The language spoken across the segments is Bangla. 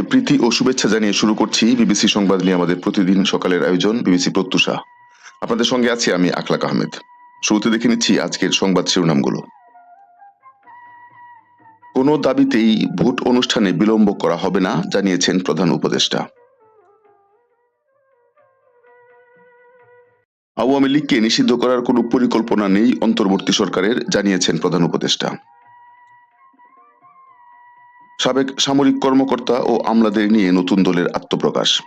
সবাইকে প্রীতি ও শুভেচ্ছা জানিয়ে শুরু করছি বিবিসি সংবাদ নিয়ে আমাদের প্রতিদিন সকালের আয়োজন বিবিসি প্রত্যুষা। আপনাদের সঙ্গে আছি আমি আখলাক আহমেদ। শুরুতে দেখে নিচ্ছি আজকের সংবাদ শিরোনামগুলো। কোনো দাবিতেই ভোট অনুষ্ঠানে বিলম্ব করা হবে না, জানিয়েছেন প্রধান উপদেষ্টা। আওয়ামী লীগকে নিষিদ্ধ করার কোনো পরিকল্পনা নেই অন্তর্বর্তী সরকারের, জানিয়েছেন প্রধান উপদেষ্টা। সাবেক সামরিক কর্মকর্তা ও আমলাদের নিয়ে নতুন দলের আত্মপ্রকাশ।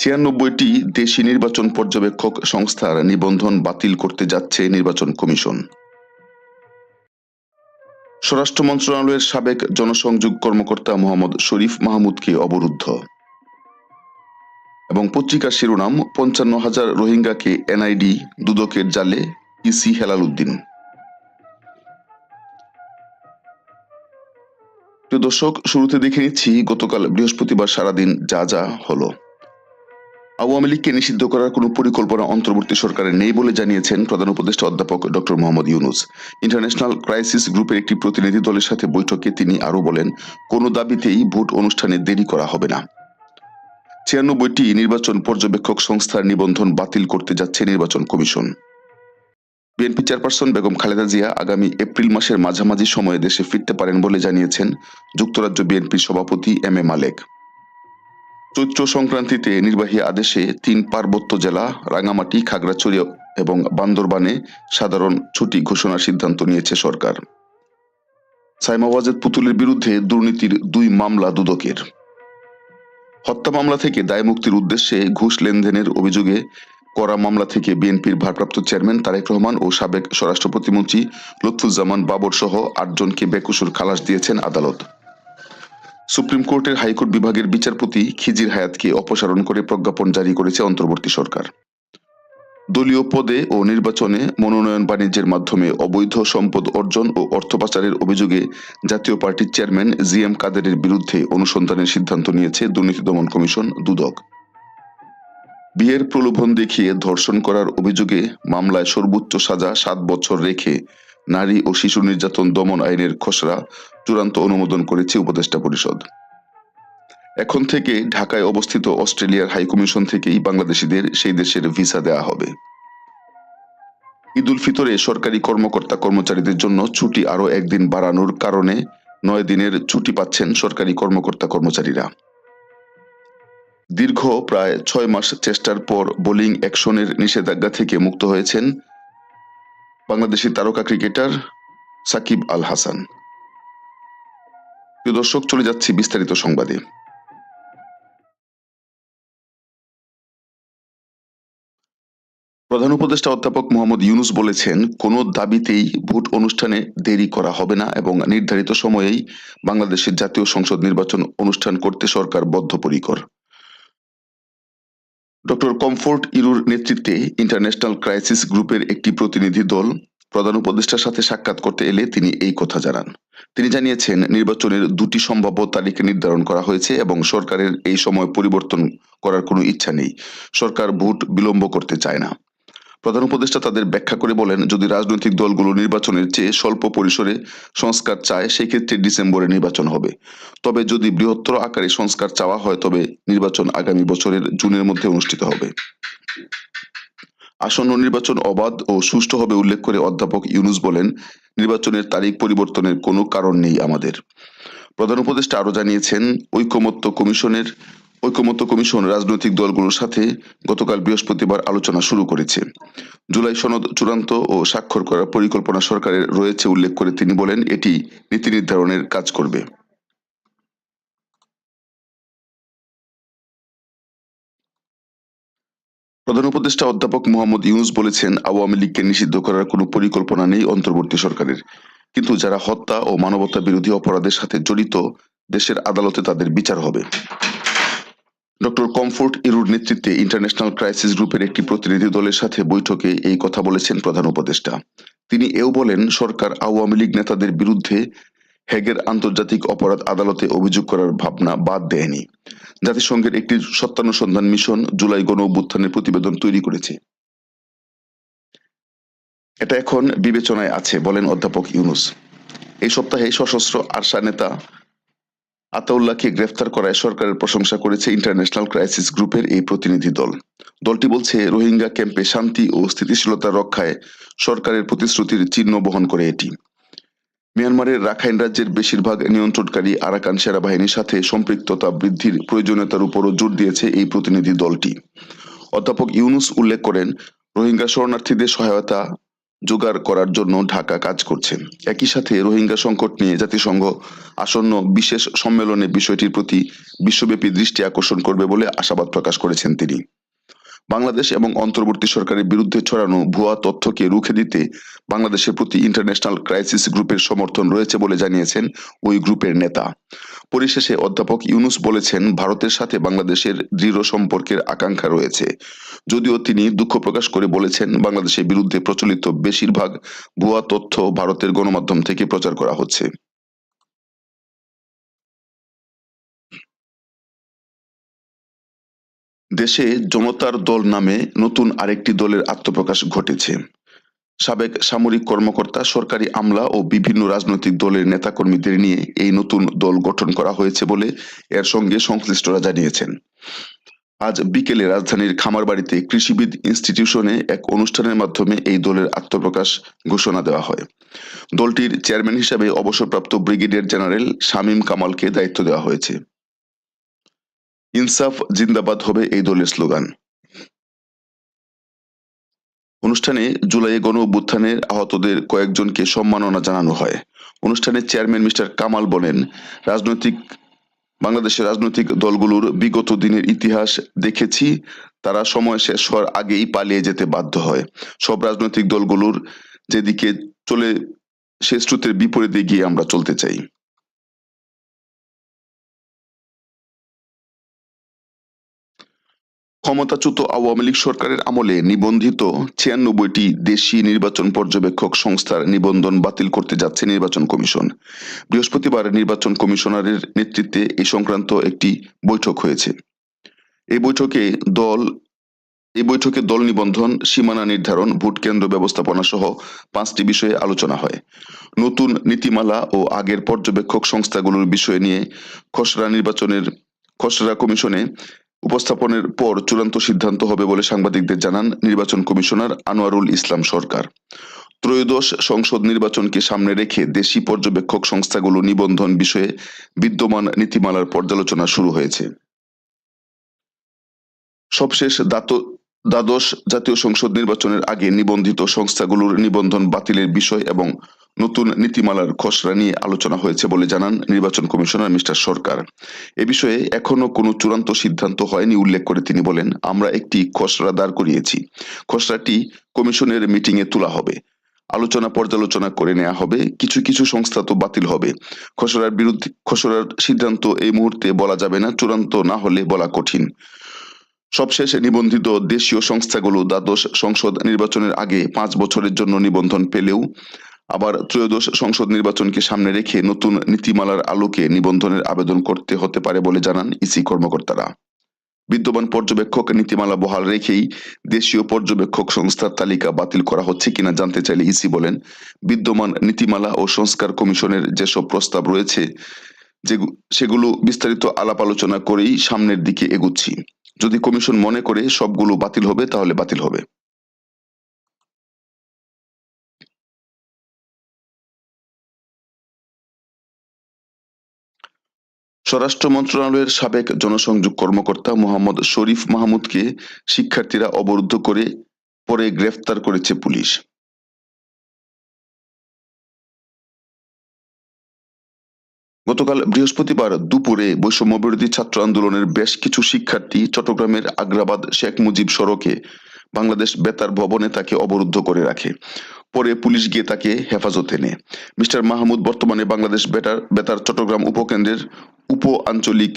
ছিয়ানব্বইটি দেশি নির্বাচন পর্যবেক্ষক সংস্থার নিবন্ধন বাতিল করতে যাচ্ছে নির্বাচন কমিশন। স্বরাষ্ট্র মন্ত্রণালয়ের সাবেক জনসংযোগ কর্মকর্তা মোহাম্মদ শরীফ মাহমুদকে অবরুদ্ধ। এবং পত্রিকার শিরোনাম, পঞ্চান্ন হাজার রোহিঙ্গাকে এনআইডি, দুদকের জালে, ইসি হেলাল উদ্দিন। প্রিয় দর্শক, শুরুতে দেখে নিচ্ছি গতকাল বৃহস্পতিবার সারাদিন যা যা হলো। আওয়ামী লীগকে নিষিদ্ধ করার কোনো পরিকল্পনা অন্তর্বর্তী সরকারের নেই বলে জানিয়েছেন প্রধান উপদেষ্টা অধ্যাপক doctor Mohammad Yunus. International crisis গ্রুপের একটি প্রতিনিধি দলের সাথে বৈঠকে তিনি আরও বলেন, কোনো দাবিতেই ভোট অনুষ্ঠানে দেরি করা হবে না। ছিয়ানব্বইটি নির্বাচন পর্যবেক্ষক সংস্থার নিবন্ধন বাতিল করতে যাচ্ছে নির্বাচন commission. BNP chairperson Begum Khaleda Zia আগামী এপ্রিল মাসের মাঝামাঝি সময়ে দেশে ফিরতে পারেন বলে জানিয়েছেন যুক্তরাজ্য বিএনপির সভাপতি এম এ মালেক। চৈত্র সংক্রান্তিতে নির্বাহী আদেশে তিন পার্বত্য জেলা, রাঙামাটি, খাগড়াছড়ি এবং বান্দরবানে সাধারণ ছুটি ঘোষণার সিদ্ধান্ত নিয়েছে সরকার। সাইমা ওয়াজেদ পুতুলের বিরুদ্ধে দুর্নীতির দুই মামলা দুদকের। হত্যা মামলা থেকে দায় মুক্তির উদ্দেশ্যে ঘুষ লেনদেনের অভিযোগে করা মামলা থেকে বিএনপির ভারপ্রাপ্ত চেয়ারম্যান তারেক রহমান ও সাবেক স্বরাষ্ট্র প্রতিমন্ত্রী লুৎফুজ্জামান বাবর সহ আটজনকে বেকসুর খালাস দিয়েছেন আদালত। সুপ্রিম কোর্টের হাইকোর্ট বিভাগের বিচারপতি খিজির হায়াতকে অপসারণ করে প্রজ্ঞাপন জারি করেছে অন্তর্বর্তী সরকার। দলীয় পদে ও নির্বাচনে মনোনয়ন বাণিজ্যের মাধ্যমে অবৈধ সম্পদ অর্জন ও অর্থ পাচারের অভিযোগে জাতীয় পার্টির চেয়ারম্যান জি এম কাদেরের বিরুদ্ধে অনুসন্ধানের সিদ্ধান্ত নিয়েছে দুর্নীতি দমন কমিশন দুদক। বিয়ের প্রলোভন দেখিয়ে ধর্ষণ করার অভিযোগে মামলায় সর্বোচ্চ সাজা সাত বছর রেখে নারী ও শিশু নির্যাতন দমন আইনের খসড়া চূড়ান্ত অনুমোদন করেছে উপদেষ্টা পরিষদ। এখন থেকে ঢাকায় অবস্থিত অস্ট্রেলিয়ার হাইকমিশন থেকেই বাংলাদেশিদের সেই দেশের ভিসা দেওয়া হবে। ঈদ উল ফিতরে সরকারি কর্মকর্তা কর্মচারীদের জন্য ছুটি আরও একদিন বাড়ানোর কারণে নয় দিনের ছুটি পাচ্ছেন সরকারি কর্মকর্তা কর্মচারীরা। দীর্ঘ প্রায় ছয় মাস চেষ্টার পর বোলিং অ্যাকশনের নিষেধাজ্ঞা থেকে মুক্ত হয়েছেন বাংলাদেশি তারকা ক্রিকেটার সাকিব আল হাসান। প্রিয় দর্শক, চলে যাচ্ছি বিস্তারিত সংবাদে। প্রধান উপদেষ্টা অধ্যাপক মোহাম্মদ ইউনুস বলেছেন, কোনো দাবিতেই ভোট অনুষ্ঠানে দেরি করা হবে না এবং নির্ধারিত সময়েই বাংলাদেশের জাতীয় সংসদ নির্বাচন অনুষ্ঠান করতে সরকার বদ্ধপরিকর। ডক্টর কমফোর্ট ইরুর নেতৃত্বে ইন্টারন্যাশনাল ক্রাইসিস গ্রুপের একটি প্রতিনিধি দল প্রধান উপদেষ্টার সাথে সাক্ষাৎ করতে এলে তিনি এই কথা জানান। তিনি জানিয়েছেন, নির্বাচনের দুটি সম্ভাব্য তারিখ নির্ধারণ করা হয়েছে এবং সরকারের এই সময় পরিবর্তন করার কোনো ইচ্ছা নেই। সরকার ভোট বিলম্ব করতে চায় না। প্রধান উপদেষ্টা তাদের ব্যাখ্যা করে বলেন, যদি রাজনৈতিক দলগুলো নির্বাচনের চেয়ে স্বল্প পরিসরে সংস্কার চায়, সেক্ষেত্রে ডিসেম্বরে নির্বাচন হবে। তবে যদি বৃহত্তর আকারে সংস্কার চাওয়া হয়, তবে নির্বাচন আগামী বছরের জুনের মধ্যে অনুষ্ঠিত হবে। আসন্ন নির্বাচন অবাধ ও সুষ্ঠু হবে উল্লেখ করে অধ্যাপক ইউনুস বলেন, নির্বাচনের তারিখ পরিবর্তনের কোনো কারণ নেই আমাদের। প্রধান উপদেষ্টা আরও জানিয়েছেন, ঐকমত্য কমিশনের ঐকমত্য কমিশন রাজনৈতিক দলগুলোর সাথে গতকাল বৃহস্পতিবার আলোচনা শুরু করেছে। জুলাই সনদ চূড়ান্ত ও স্বাক্ষর করার পরিকল্পনা সরকারের রয়েছে উল্লেখ করে তিনি বলেন, এটি নীতি নির্ধারণের কাজ করবে। প্রধান উপদেষ্টা অধ্যাপক মোহাম্মদ ইউনুস বলেছেন, আওয়ামী লীগকে নিষিদ্ধ করার কোনো পরিকল্পনা নেই অন্তর্বর্তী সরকারের। কিন্তু যারা হত্যা ও মানবতা বিরোধী অপরাধের সাথে জড়িত, দেশের আদালতে তাদের বিচার হবে। ডক্টর কমফোর্ট ইরুর নেতৃত্বে ইন্টারন্যাশনাল ক্রাইসিস গ্রুপের একটি প্রতিনিধি দলের সাথে বৈঠকে এই কথা বলেছেন প্রধান উপদেষ্টা। তিনি এও বলেন, সরকার আওয়ামী লীগ নেতাদের বিরুদ্ধে হেগের আন্তর্জাতিক অপরাধ আদালতে অভিযোগ করার ভাবনা বাদ দেয়নি। জাতিসংঘের একটি সত্যানুসন্ধান মিশন জুলাই গণ অভ্যুত্থানের প্রতিবেদন তৈরি করেছে। এটা এখন বিবেচনায় আছে, বলেন অধ্যাপক ইউনুস। এই সপ্তাহে সশস্ত্র আরসা নেতা আতাউল্লাহকে গ্রেফতার করায় সরকারের প্রশংসা করেছে ইন্টারন্যাশনাল ক্রাইসিস গ্রুপের এই প্রতিনিধি দল। দলটি বলছে, রোহিঙ্গা ক্যাম্পে শান্তি ও স্থিতিশীলতা রক্ষায় সরকারের প্রতিশ্রুতির চিহ্ন বহন করে এটি। মিয়ানমারের রাখাইন রাজ্যের বেশিরভাগ নিয়ন্ত্রণকারী আরাকান সেনাবাহিনীর সাথে সম্পৃক্ততা বৃদ্ধির প্রয়োজনীয়তার উপরও জোর দিয়েছে এই প্রতিনিধি দলটি। অধ্যাপক ইউনুস উল্লেখ করেন, রোহিঙ্গা শরণার্থীদের সহায়তা জোগাড় করার জন্য ঢাকা কাজ করছে। একই সাথে রোহিঙ্গা সংকট নিয়ে জাতিসংঘ আসন্ন বিশেষ সম্মেলনে বিষয়টির প্রতি বিশ্বব্যাপী দৃষ্টি আকর্ষণ করবে বলে আশাবাদ প্রকাশ করেছেন তিনি। বাংলাদেশ এবং অন্তর্বর্তী সরকারের বিরুদ্ধে ছড়ানো ভুয়া তথ্যকে রুখে দিতে বাংলাদেশের প্রতি ইন্টারন্যাশনাল ক্রাইসিস গ্রুপের সমর্থন রয়েছে বলে জানিয়েছেন ওই গ্রুপের নেতা। পরিশেষে অধ্যাপক ইউনুস বলেছেন, ভারতের সাথে বাংলাদেশের দৃঢ় সম্পর্কের আকাঙ্ক্ষা রয়েছে। যদিও তিনি দুঃখ প্রকাশ করে বলেছেন, বাংলাদেশের বিরুদ্ধে প্রচলিত বেশিরভাগ ভুয়া তথ্য ভারতের গণমাধ্যম থেকে প্রচার করা হচ্ছে। দেশে জনতার দল নামে নতুন আরেকটি দলের আত্মপ্রকাশ ঘটেছে। সাবেক সামরিক কর্মকর্তা, সরকারি আমলা ও বিভিন্ন রাজনৈতিক দলের নেতাকর্মীদের নিয়ে এই নতুন দল গঠন করা হয়েছে বলে এর সঙ্গে সংশ্লিষ্টরা জানিয়েছেন। আজ বিকেলে রাজধানীর খামারবাড়িতে কৃষিবিদ ইনস্টিটিউশনে এক অনুষ্ঠানের মাধ্যমে এই দলের আত্মপ্রকাশ ঘোষণা দেওয়া হয়। দলটির চেয়ারম্যান হিসাবে অবসরপ্রাপ্ত ব্রিগেডিয়ার জেনারেল শামীম কামালকে দায়িত্ব দেওয়া হয়েছে। ইনসাফ জিন্দাবাদ হবে এই দলের স্লোগান। অনুষ্ঠানে জুলাই গণ অভ্যুত্থানের আহতদের কয়েকজনকে সম্মাননা জানানো হয়। অনুষ্ঠানে চেয়ারম্যান মিস্টার কামাল বলেন, রাজনৈতিক, বাংলাদেশের রাজনৈতিক দলগুলোর বিগত দিনের ইতিহাস দেখেছি, তারা সময় শেষ হওয়ার আগেই পালিয়ে যেতে বাধ্য হয়। সব রাজনৈতিক দলগুলোর যেদিকে চলে, সে স্রোতের বিপরীতে গিয়ে আমরা চলতে চাই। ক্ষমতাচ্যুত আওয়ামী লীগ সরকারের আমলে নিবন্ধিত ছিয়ানব্বইটি দেশি নির্বাচন পর্যবেক্ষক সংস্থার নিবন্ধন বাতিল করতে যাচ্ছে নির্বাচন কমিশন। বৃহস্পতিবার নির্বাচন কমিশনারের নেতৃত্বে এই সংক্রান্ত একটি বৈঠক হয়েছে। এই বৈঠকে দল এই বৈঠকে দল নিবন্ধন, সীমানা নির্ধারণ, ভোট কেন্দ্র ব্যবস্থাপনা সহ পাঁচটি বিষয়ে আলোচনা হয়। নতুন নীতিমালা ও আগের পর্যবেক্ষক সংস্থাগুলোর বিষয় নিয়ে খসড়া নির্বাচনের, খসড়া কমিশনে উপস্থাপনের পর চূড়ান্ত সিদ্ধান্ত হবে বলে সাংবাদিকদের জানান নির্বাচন কমিশনার আনোয়ারুল ইসলাম সরকার। ত্রয়োদশ সংসদ নির্বাচনকে সামনে রেখে দেশি পর্যবেক্ষক সংস্থাগুলো নিবন্ধন বিষয়ে বিদ্যমান নীতিমালার পর্যালোচনা শুরু হয়েছে। সবশেষ দাত দ্বাদশ জাতীয় সংসদ নির্বাচনের আগে নিবন্ধিত সংস্থাগুলোর নিবন্ধন বাতিলের বিষয় এবং নতুন নীতিমালার খসড়া নিয়ে আলোচনা হয়েছে বলে জানান নির্বাচন কমিশনার মিস্টার সরকার। এ বিষয়ে এখনও কোনো চূড়ান্ত সিদ্ধান্ত হয়নি উল্লেখ করে তিনি বলেন, আমরা একটি খসড়া দাঁড় করিয়েছি। খসড়াটি কমিশনের মিটিং এ তোলা হবে। আলোচনা পর্যালোচনা করে নেওয়া হবে। কিছু কিছু সংস্থা তো বাতিল হবে। খসড়ার বিরুদ্ধে, খসড়ার সিদ্ধান্ত এই মুহূর্তে বলা যাবে না। চূড়ান্ত না হলে বলা কঠিন। সবশেষে নিবন্ধিত দেশীয় সংস্থাগুলো দ্বাদশ সংসদ নির্বাচনের আগে পাঁচ বছরের জন্য নিবন্ধন পেলেও আবার ত্রয়োদশ সংসদ নির্বাচনকে সামনে রেখে নতুন নীতিমালার আলোকে নিবন্ধনের আবেদন করতে হতে পারে বলে জানান ইসি কর্মকর্তারা। বিদ্যমান পর্যবেক্ষক নীতিমালা বহাল রেখেই দেশীয় পর্যবেক্ষক সংস্থার তালিকা বাতিল করা হচ্ছে কিনা জানতে চাইলে ইসি বলেন, বিদ্যমান নীতিমালা ও সংস্কার কমিশনের যেসব প্রস্তাব রয়েছে যে সেগুলো বিস্তারিত আলাপ আলোচনা করেই সামনের দিকে এগুচ্ছি। যদি কমিশন মনে করে সবগুলো বাতিল হবে, তাহলে বাতিল হবে। স্বরাষ্ট্র মন্ত্রণালয়ের সাবেক জনসংযোগ কর্মকর্তা মোহাম্মদ শরীফ মাহমুদকে শিক্ষার্থীরা অবরুদ্ধ করে, পরে গ্রেফতার করেছে পুলিশ। গতকাল বৃহস্পতিবার দুপুরে বৈষম্য বিরোধী ছাত্র আন্দোলনের বেশ কিছু শিক্ষার্থী চট্টগ্রামের আগ্রাবাদ শেখ মুজিব সড়কে বাংলাদেশ বেতার ভবনে তাকে অবরুদ্ধ করে রাখে। পরে পুলিশ গিয়ে তাকে হেফাজতে নেয় মিস্টার মাহমুদ বর্তমানে বাংলাদেশ বেতার বেতার চট্টগ্রাম উপকেন্দ্রের উপ আঞ্চলিক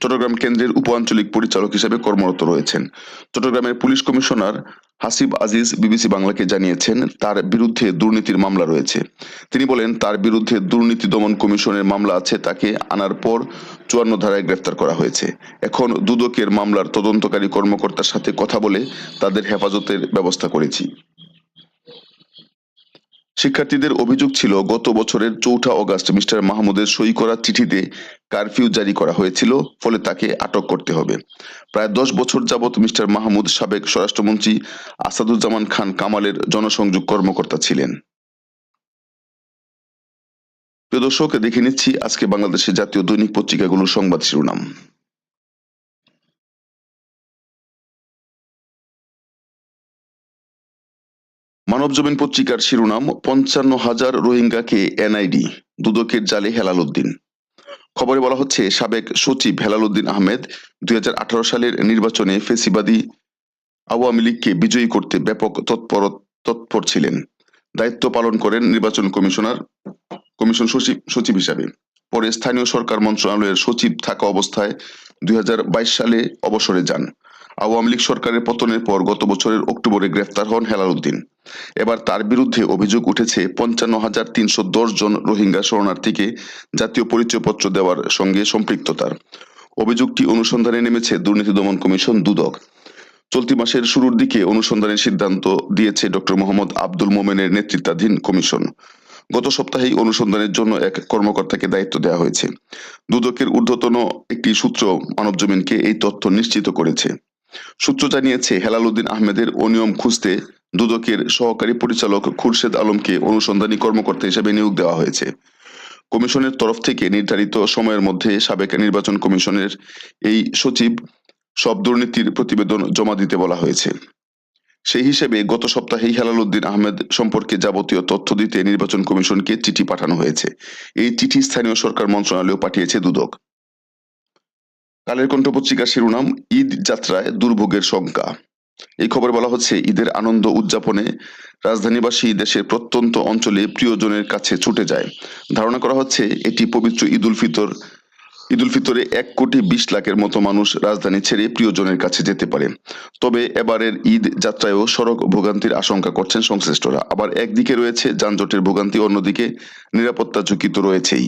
চট্টগ্রাম কেন্দ্রের উপ আঞ্চলিক পরিচালক হিসেবে কর্মরত রয়েছেন। চট্টগ্রামের police commissioner Hasib Aziz BBC বাংলাকে জানিয়েছেন, তার বিরুদ্ধে দুর্নীতির মামলা রয়েছে। তিনি বলেন, তার বিরুদ্ধে দুর্নীতি দমন কমিশনের মামলা আছে, তাকে আনার পর চুয়ান্ন ধারায় গ্রেফতার করা হয়েছে। এখন দুদকের মামলার তদন্তকারী কর্মকর্তার সাথে কথা বলে তাদের হেফাজতের ব্যবস্থা করেছি। শিক্ষার্থীদের অভিযোগ ছিল, গত বছরের চৌঠা অগাস্ট মিস্টার মাহমুদের সই করা চিঠিতে কারফিউ জারি করা হয়েছিল, ফলে তাকে আটক করতে হবে। প্রায় দশ বছর যাবৎ মিস্টার মাহমুদ সাবেক স্বরাষ্ট্রমন্ত্রী আসাদুজ্জামান খান কামালের জনসংযোগ কর্মকর্তা ছিলেন। প্রিয় দর্শক, দেখে নিচ্ছি আজকে বাংলাদেশের জাতীয় দৈনিক পত্রিকাগুলোর সংবাদ শিরোনাম। মানবজমিন পত্রিকার শিরোনাম, পঞ্চান্ন হাজার রোহিঙ্গাকে এনআইডি, দুদকের জালে হেলাল উদ্দিন খবরে বলা হচ্ছে, সাবেক সচিব হেলাল উদ্দিন আহমেদ দুই সালের নির্বাচনে ফেসিবাদী আওয়ামী লীগকে বিজয়ী করতে ব্যাপক তৎপর তৎপর ছিলেন। দায়িত্ব পালন করেন নির্বাচন কমিশনার, কমিশন সচিব সচিব হিসাবে। পরে স্থানীয় সরকার মন্ত্রণালয়ের সচিব থাকা অবস্থায় দুই হাজার বাইশ সালে অবসরে যান। আওয়ামী লীগ সরকারের পতনের পর গত বছরের অক্টোবরে গ্রেফতার হন হেলাল উদ্দিন। এবার তার বিরুদ্ধে অভিযোগ উঠেছে পঞ্চান্ন হাজার তিনশো দশ জন রোহিঙ্গা শরণার্থীকে জাতীয় পরিচয়পত্র দেওয়ার সঙ্গে সম্পৃক্ততার। অভিযোগটি অনুসন্ধানে নেমেছে দুর্নীতি দমন কমিশন দুদক। চলতি মাসের শুরুর দিকে অনুসন্ধানের সিদ্ধান্ত দিয়েছে ডক্টর মোহাম্মদ আব্দুল মোমেনের নেতৃত্বাধীন কমিশন। গত সপ্তাহেই অনুসন্ধানের জন্য এক কর্মকর্তাকে দায়িত্ব দেওয়া হয়েছে। দুদকের ঊর্ধ্বতন একটি সূত্র মানবজমিনকে এই তথ্য নিশ্চিত করেছে। সূত্র জানিয়েছে হেলাল উদ্দিন আহমেদের অনিয়ম খুঁজতে দুদকের সহকারী পরিচালক খুরশেদ আলমকে অনুসন্ধানী কর্মকর্তা হিসেবে নিয়োগ দেওয়া হয়েছে। কমিশনের তরফ থেকে নির্ধারিত সময়ের মধ্যে সাবেক নির্বাচন কমিশনের এই সচিব সব দুর্নীতির প্রতিবেদন জমা দিতে বলা হয়েছে। সেই হিসেবে গত সপ্তাহেই হেলাল উদ্দিন আহমেদ সম্পর্কে যাবতীয় তথ্য দিতে নির্বাচন কমিশনকে চিঠি পাঠানো হয়েছে। এই চিঠি স্থানীয় সরকার মন্ত্রণালয় পাঠিয়েছে দুদক। কালের কণ্ঠ পত্রিকার শিরোনাম, ঈদ যাত্রায় দুর্ভোগের শঙ্কা। এই খবর বলা হচ্ছে, ঈদের আনন্দ উদযাপনে রাজধানীবাসী দেশের প্রত্যন্ত অঞ্চলে প্রিয়জনের কাছে ছুটে যায়। ধারণা করা হচ্ছে, এটি পবিত্র ঈদ উল ফিতর ঈদ উল ফিতরে এক কোটি বিশ লাখের মতো মানুষ রাজধানী ছেড়ে প্রিয়জনের কাছে যেতে পারে। তবে এবারের ঈদ যাত্রায়ও সড়ক ভোগান্তির আশঙ্কা করছেন সংশ্লিষ্টরা। আবার একদিকে রয়েছে যানজটের ভোগান্তি, অন্যদিকে নিরাপত্তা ঝুঁকি তো রয়েছেই।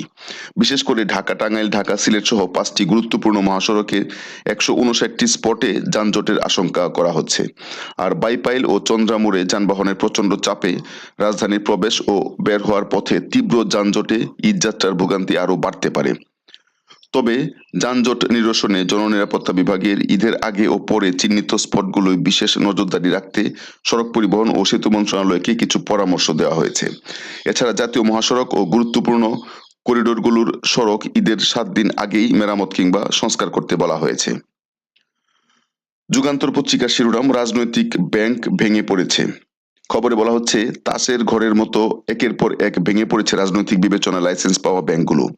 বিশেষ করে ঢাকা টাঙ্গাইল, ঢাকা সিলেট সহ পাঁচটি গুরুত্বপূর্ণ মহাসড়কে একশো উনষাটটি স্পটে যানজটের আশঙ্কা করা হচ্ছে। আর বাইপাইল ও চন্দ্রামুড়ে যানবাহনের প্রচণ্ড চাপে রাজধানীর প্রবেশ ও বের হওয়ার পথে তীব্র যানজটে ঈদযাত্রার ভোগান্তি আরও বাড়তে পারে। তবে যানজট নিরসনে জননিরাপত্তা বিভাগের ঈদের আগে ও পরে চিহ্নিত স্পটগুলোয় বিশেষ নজরদারি রাখতে সড়ক পরিবহন ও সেতু মন্ত্রণালয়কে কিছু পরামর্শ দেওয়া হয়েছে। এছাড়া জাতীয় মহাসড়ক ও গুরুত্বপূর্ণ করিডোরগুলোর সড়ক ঈদের সাত দিন আগেই মেরামত কিংবা সংস্কার করতে বলা হয়েছে। যুগান্তর পত্রিকার শিরোনাম, রাজনৈতিক ব্যাংক ভেঙে পড়েছে। খবরে বলা হচ্ছে, তাসের ঘরের মতো একের পর এক ভেঙে পড়েছে রাজনৈতিক বিবেচনা লাইসেন্স পাওয়া ব্যাংকগুলো।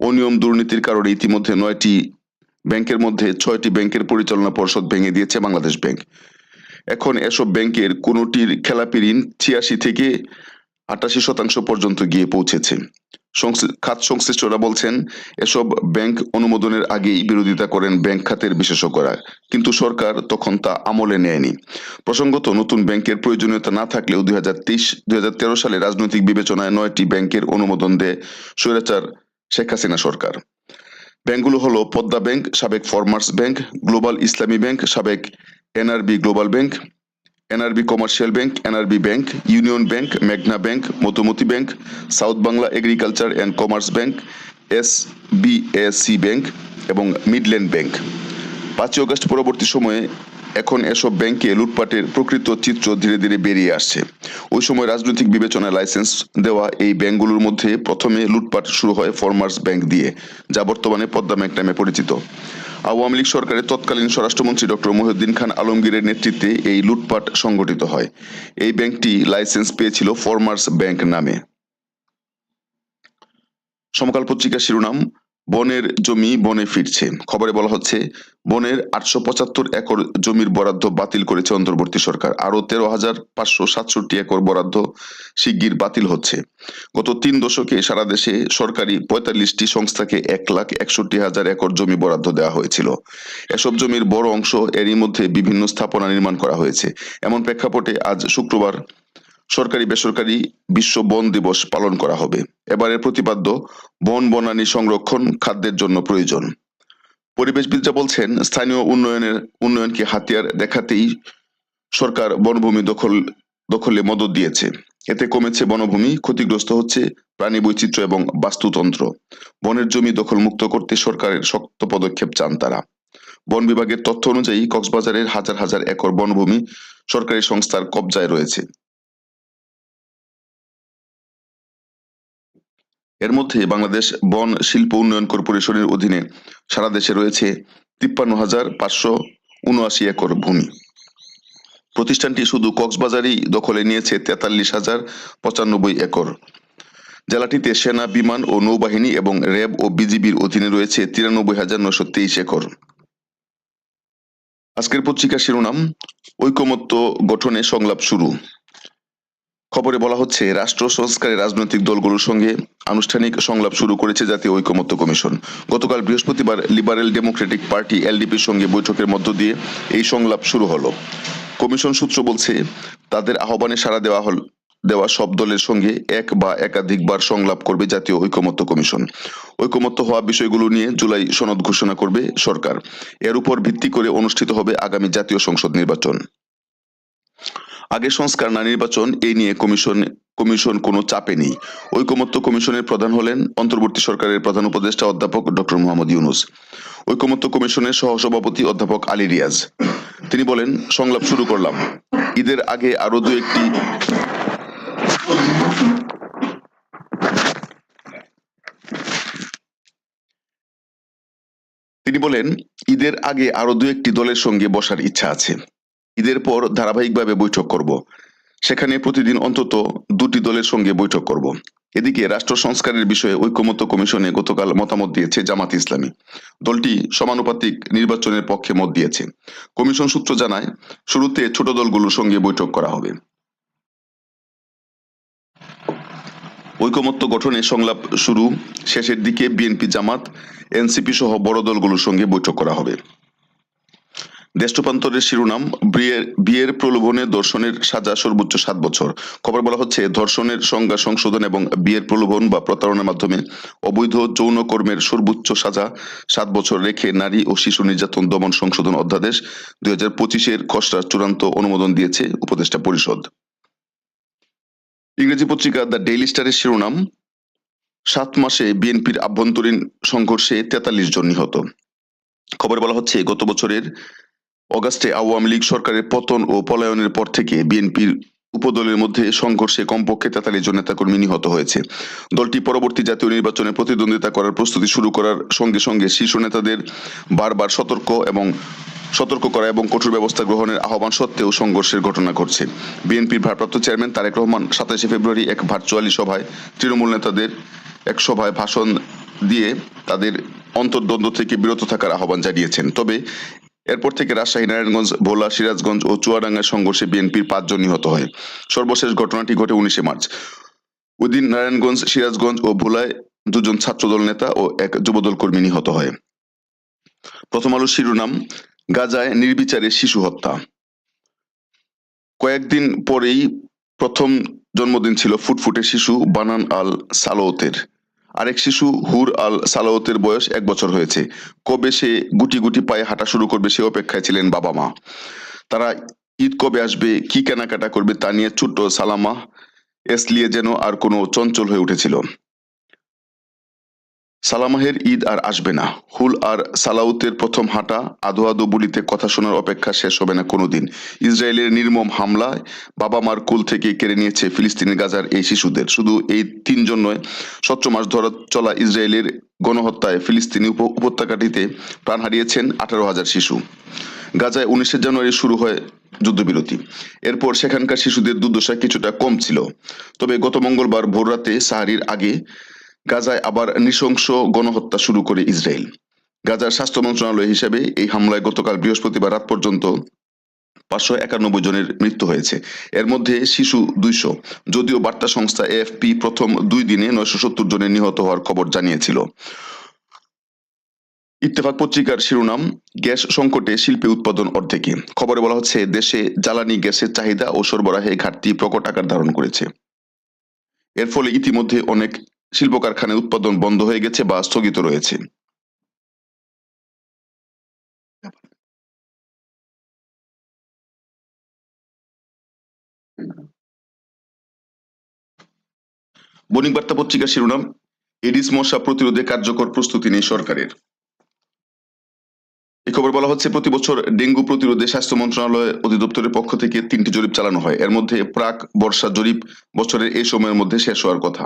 অনিয়ম দুর্নীতির কারণে ইতিমধ্যে নয়টি ব্যাংকের মধ্যে ছয়টি ব্যাংকের পরিচালনা পর্ষদ ভেঙে দিয়েছে বাংলাদেশ ব্যাংক। এখন এসব ব্যাংকের কোনোটির খেলাপি ঋণ ছিয়াশি থেকে আটাশি শতাংশ পর্যন্ত গিয়ে পৌঁছেছে। খাত সংশ্লিষ্টরা বলছেন, এসব ব্যাংক অনুমোদনের আগেই বিরোধিতা করেন ব্যাংক খাতের বিশেষজ্ঞরা, কিন্তু সরকার তখন তা আমলে নেয়নি। প্রসঙ্গত, নতুন ব্যাংকের প্রয়োজনীয়তা না থাকলেও দুই হাজার সালে রাজনৈতিক বিবেচনায় নয়টি ব্যাংকের অনুমোদন দেয় স্বৈরাচার শেখ হাসিনা সরকার। ব্যাংকগুলো হলো পদ্মা ব্যাংক, সাবেক farmers bank, global Islami bank, সাবেক NRB global bank, NRB commercial bank, NRB bank, union bank, মেঘনা bank, Madhumati bank, south Bangla agriculture and commerce bank S BSC bank এবং মিডল্যান্ড ব্যাংক। পাঁচই অগস্ট পরবর্তী সময়ে এখন এসব ব্যাংকে লুটপাটের প্রকৃত চিত্র ধীরে ধীরে বেরিয়ে আসছে। ওই সময় রাজনৈতিক বিবেচনায় লাইসেন্স দেওয়া এই ব্যাংকগুলোর মধ্যে প্রথমে লুটপাট শুরু হয় ফরমার্স ব্যাংক দিয়ে, যা বর্তমানে পদ্মা ব্যাংক নামে পরিচিত। আওয়ামী লীগ সরকারের তৎকালীন স্বরাষ্ট্রমন্ত্রী ডক্টর মহিউদ্দিন খান আলমগীরের নেতৃত্বে এই লুটপাট সংগঠিত হয়। এই ব্যাংকটি লাইসেন্স পেয়েছিল ফরমার্স ব্যাংক নামে। সমকাল পত্রিকার শিরোনাম বনের জমি বনে ফিরছে। খবরে বলা হচ্ছে, বনের আটশো পঁচাত্তর একর জমির বরাদ্দ বাতিল করেছে অন্তর্বর্তী সরকার। আরও তেরো হাজার পাঁচশো সাতষট্টি একর বরাদ্দ শিগগির বাতিল হচ্ছে। গত তিন দশকে সারা দেশে সরকারি পঁয়তাল্লিশটি সংস্থাকে এক লাখ একষট্টি হাজার একর জমি বরাদ্দ দেওয়া হয়েছিল। এসব জমির বড় অংশ এরই মধ্যে বিভিন্ন স্থাপনা নির্মাণ করা হয়েছে। এমন প্রেক্ষাপটে আজ শুক্রবার সরকারি বেসরকারি বিশ্ব বন দিবস পালন করা হবে। এবারের প্রতিপাদ্য, বন বনানী সংরক্ষণ খাদ্যের জন্য প্রয়োজন। পরিবেশবিদরা বলছেন, স্থানীয় উন্নয়নের, উন্নয়নকে হাতিয়ার দেখাতেই সরকার বনভূমি দখল, দখলে মদত দিয়েছে। এতে কমেছে বনভূমি, ক্ষতিগ্রস্ত হচ্ছে প্রাণী বৈচিত্র্য এবং বাস্তুতন্ত্র। বনের জমি দখলমুক্ত করতে সরকারের শক্ত পদক্ষেপ চান তারা। বন বিভাগের তথ্য অনুযায়ী কক্সবাজারের হাজার হাজার একর বনভূমি সরকারি সংস্থার কবজায় রয়েছে। এর মধ্যে বাংলাদেশ বন শিল্প উন্নয়ন কর্পোরেশনের অধীনে সারা দেশে রয়েছে তিপ্পান্ন হাজার পাঁচশো উনআশি একর ভূমি। প্রতিষ্ঠানটি শুধু কক্সবাজারই দখলে নিয়েছে তেতাল্লিশ হাজার পঁচানব্বই একর। জেলাটিতে সেনা, বিমান ও নৌবাহিনী এবং র্যাব ও বিজিবির অধীনে রয়েছে তিরানব্বই হাজার নশো তেইশ একর। আজকের পত্রিকা শিরোনাম, ঐকমত্য গঠনে সংলাপ শুরু। খবরে বলা হচ্ছে, রাষ্ট্র, সংস্কারে রাজনৈতিক দলগুলোর সঙ্গে আনুষ্ঠানিক সংলাপ শুরু করেছে জাতীয় ঐকমত্য কমিশন। গতকাল বৃহস্পতিবার লিবারেল ডেমোক্রেটিক পার্টি এলডিপির সঙ্গে বৈঠকের মধ্য দিয়ে এই সংলাপ শুরু হলো। কমিশন সূত্র বলছে, তাদের আহ্বানে সাড়া দেওয়া হল দেওয়া সব দলের সঙ্গে এক বা একাধিকবার সংলাপ করবে জাতীয় ঐকমত্য কমিশন। ঐকমত্য হওয়া বিষয়গুলো নিয়ে জুলাই সনদ ঘোষণা করবে সরকার। এর উপর ভিত্তি করে অনুষ্ঠিত হবে আগামী জাতীয় সংসদ নির্বাচন। আগে সংস্কার, না নির্বাচন, এই নিয়ে কমিশন কমিশন কোনো চাপে নেই। ঐকমত্য কমিশনের প্রধান হলেন অন্তর্বর্তী সরকারের প্রধান উপদেষ্টা অধ্যাপক ডক্টর মোহাম্মদ ইউনুস। ঐকমত্য কমিশনের সহসভাপতি অধ্যাপক আলী রিয়াজ। তিনি বলেন, সংলাপ শুরু করলাম। ঈদের আগে আরও দু একটি তিনি বলেন, ঈদের আগে আরও দু একটি দলের সঙ্গে বসার ইচ্ছা আছে। ঈদের পর ধারাবাহিকভাবে বৈঠক করব। সেখানে প্রতিদিন অন্তত দুটি দলের সঙ্গে বৈঠক করব। এদিকে রাষ্ট্র সংস্কারের বিষয়ে ঐক্যমত্য কমিশনে গতকাল মতামত দিয়েছে জামাত ইসলামী। দলটি সমানুপাতিক নির্বাচনের পক্ষে মত দিয়েছে। কমিশন সূত্র জানায়, শুরুতে ছোট দলগুলোর সঙ্গে বৈঠক করা হবে। ঐকমত্য গঠনে সংলাপ শুরু, শেষের দিকে বিএনপি জামাত, এনসিপি সহ বড় দলগুলোর সঙ্গে বৈঠক করা হবে। দেশ রূপান্তরের শিরোনাম বিয়ের বিয়ের প্রলোভনে ধর্ষণের সাজা সর্বোচ্চ সাত বছর। খবর বলা হচ্ছে, ধর্ষণের সংজ্ঞা সংশোধন এবং বিয়ের প্রলোভন বা প্রতারণার মাধ্যমে অবৈধ যৌন কর্মের সর্বোচ্চ সাজা সাত বছর রেখে নারী ও শিশু নির্যাতন দমন সংশোধন অধ্যাদেশ দুই হাজার পঁচিশের খসড়া চূড়ান্ত অনুমোদন দিয়েছে উপদেষ্টা পরিষদ। ইংরেজি পত্রিকা দ্য ডেইলি স্টারের শিরোনাম, সাত মাসে বিএনপির আভ্যন্তরীণ সংঘর্ষে তেতাল্লিশ জন নিহত। খবরে বলা হচ্ছে, গত বছরের অগাস্টে আওয়ামী লীগ সরকারের পতন ও পলায়নের পর থেকে বিএনপির উপদলের মধ্যে সংঘর্ষে কমপক্ষে তেতাল্লিশ জন নেতাকর্মী নিহত হয়েছে। দলটি পরবর্তী জাতীয় নির্বাচনে প্রতিদ্বন্দ্বিতা করার প্রস্তুতি শুরু করার সঙ্গে সঙ্গে শীর্ষ নেতাদের বারবার সতর্ক এবং সতর্ক করা এবং কঠোর ব্যবস্থা গ্রহণের আহ্বান সত্ত্বেও সংঘর্ষের ঘটনা ঘটছে। বিএনপির ভারপ্রাপ্ত চেয়ারম্যান তারেক রহমান সাতাশে ফেব্রুয়ারি এক ভার্চুয়ালি সভায় তৃণমূল নেতাদের এক সভায় ভাষণ দিয়ে তাদের অন্তর্দ্বন্দ্ব থেকে বিরত থাকার আহ্বান জানিয়েছেন। তবে এরপর থেকে রাজশাহী, নারায়ণগঞ্জ, ভোলা, সিরাজগঞ্জ ও চুয়াডাঙ্গার সংঘর্ষে বিএনপির পাঁচজন নিহত হয়। সর্বশেষ ঘটনাটি ঘটে উনিশে মার্চ। ওইদিন নারায়ণগঞ্জ, সিরাজগঞ্জ ও ভোলায় দুজন ছাত্রদল নেতা ও এক যুবদল কর্মী নিহত হয়। প্রথম আলো শিরোনাম, গাজায় নির্বিচারে শিশু হত্যা। কয়েকদিন পরেই প্রথম জন্মদিন ছিল ফুটফুটে শিশু বানান আল সালাওতের আরেক শিশু হুর আল সালাউতের বয়স এক বছর হয়েছে। কবে সে গুটি গুটি পায়ে হাঁটা শুরু করবে সে অপেক্ষায় ছিলেন বাবা মা। তারা ঈদ কবে আসবে, কি কেনাকাটা করবে তা নিয়ে ছোট্ট সালামা এসলিয়ে যেন আর কোনো চঞ্চল হয়ে উঠেছিল। সালামাহের ঈদ আর আসবে না। হুল আর সালাউতের প্রথম হাঁটা আদো আদো বলিতে কথা শোনার অপেক্ষা শেষ হবে না কোনোদিন। ইসরায়েলের নির্মম হামলায় বাবা মার কুল থেকে কেড়ে নিয়েছে ফিলিস্তিনের গাজার এই শিশুদের। শুধু এই তিনজন নয় সতেরো মাস ধরে চলা ইসরায়েলের গণহত্যায় ফিলিস্তিনি উপ- উপত্যকাটিতে প্রাণ হারিয়েছেন আঠারো হাজার শিশু। গাজায় উনিশে জানুয়ারি শুরু হয় যুদ্ধবিরতি। এরপর সেখানকার শিশুদের দুর্দশা কিছুটা কম ছিল। তবে গত মঙ্গলবার ভোররাতে সাহারির আগে গাজায় আবার নৃশংস গণহত্যা শুরু করে ইসরায়েল। গাজার স্বাস্থ্য মন্ত্রণালয় হিসেবে এই হামলায় গতকাল বৃহস্পতিবার রাত পর্যন্ত পাঁচশো একানব্বই জনের মৃত্যু হয়েছে। এর মধ্যে শিশু দুইশো, যদিও বার্তা সংস্থা এএফপি প্রথম দুই দিনে নয়শো সত্তর জনের নিহত হওয়ার খবর জানিয়েছিল। ইত্তেফাক পত্রিকার শিরোনাম, গ্যাস সংকটে শিল্পে উৎপাদন অর্ধেকে। খবরে বলা হচ্ছে, দেশে জ্বালানি গ্যাসের চাহিদা ও সরবরাহে ঘাটতি প্রকট আকার ধারণ করেছে। এর ফলে ইতিমধ্যে অনেক শিল্প কারখানায় উৎপাদন বন্ধ হয়ে গেছে বা স্থগিত রয়েছে। বণিক বার্তা পত্রিকার শিরোনাম, এডিস মশা প্রতিরোধে কার্যকর প্রস্তুতি নেই সরকারের। এই খবর বলা হচ্ছে, প্রতি বছর ডেঙ্গু প্রতিরোধে স্বাস্থ্য মন্ত্রণালয় অধিদপ্তরের পক্ষ থেকে তিনটি জরিপ চালানো হয়। এর মধ্যে প্রাক বর্ষা জরিপ বছরের এই সময়ের মধ্যে শেষ হওয়ার কথা।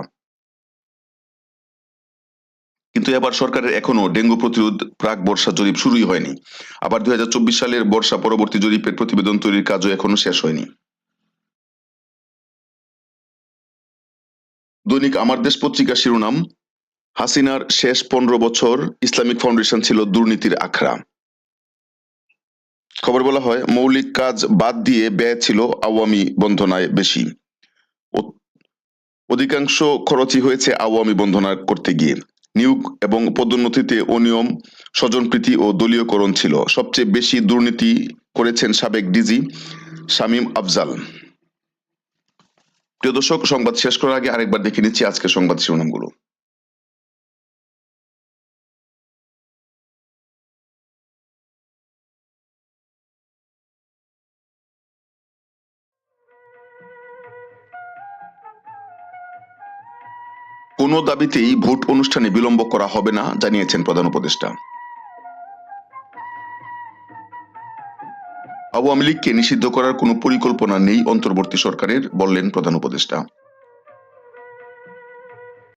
কিন্তু এবার সরকারের এখনও ডেঙ্গু প্রতিরোধ প্রাক বর্ষা জরিপ শুরুই হয়নি। আবার দুই হাজার চব্বিশ সালের বর্ষা পরবর্তী জরিপের প্রতিবেদন তৈরির কাজও এখনও শেষ হয়নি। দৈনিক আমার দেশ পত্রিকার শিরোনাম, হাসিনার শেষ পনেরো বছর ইসলামিক ফাউন্ডেশন ছিল দুর্নীতির আখড়া। খবর বলা হয়, মৌলিক কাজ বাদ দিয়ে ব্যয় ছিল আওয়ামী বন্ধনায় বেশি। অধিকাংশ খরচই হয়েছে আওয়ামী বন্ধনা করতে গিয়ে। নিয়োগ এবং পদোন্নতিতে অনিয়ম, স্বজনপ্রীতি ও দলীয়করণ ছিল। সবচেয়ে বেশি দুর্নীতি করেছেন সাবেক ডিজি শামীম আফজাল। প্রিয় দর্শক, সংবাদ শেষ করার আগে আরেকবার দেখে নিচ্ছি আজকের সংবাদ শিরোনামগুলো। কোনো দাবিতেই ভোট অনুষ্ঠানে বিলম্ব করা হবে না, জানিয়েছেন প্রধান উপদেষ্টা। আওয়ামী লীগকে নিষিদ্ধ করার কোনো পরিকল্পনা নেই অন্তর্বর্তী সরকারের, বললেন প্রধান উপদেষ্টা।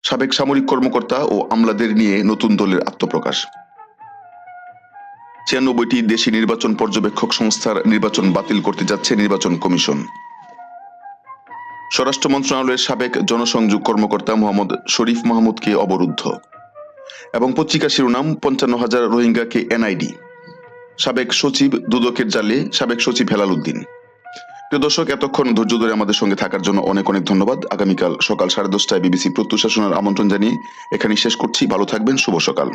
সাবেক সামরিক কর্মকর্তা ও আমলাদের নিয়ে নতুন দলের আত্মপ্রকাশ। ছিয়ানব্বইটি দেশি নির্বাচন পর্যবেক্ষক সংস্থার নির্বাচন বাতিল করতে যাচ্ছে নির্বাচন কমিশন। স্বরাষ্ট্র মন্ত্রণালয়ের সাবেক জনসংযোগ কর্মকর্তা মোহাম্মদ শরীফ মাহমুদকে অবরুদ্ধ এবং পত্রিকা শিরোনাম, পঞ্চান্ন হাজার রোহিঙ্গাকে এনআইডি। সাবেক সচিব দুদকের জালে সাবেক সচিব হেলাল উদ্দিন। প্রিয় দর্শক, এতক্ষণ ধৈর্য ধরে আমাদের সঙ্গে থাকার জন্য অনেক অনেক ধন্যবাদ। আগামীকাল সকাল সাড়ে দশটায় বিবিসি প্রত্যুষা শোনার আমন্ত্রণ জানিয়ে এখানেই শেষ করছি। ভালো থাকবেন, শুভ সকাল।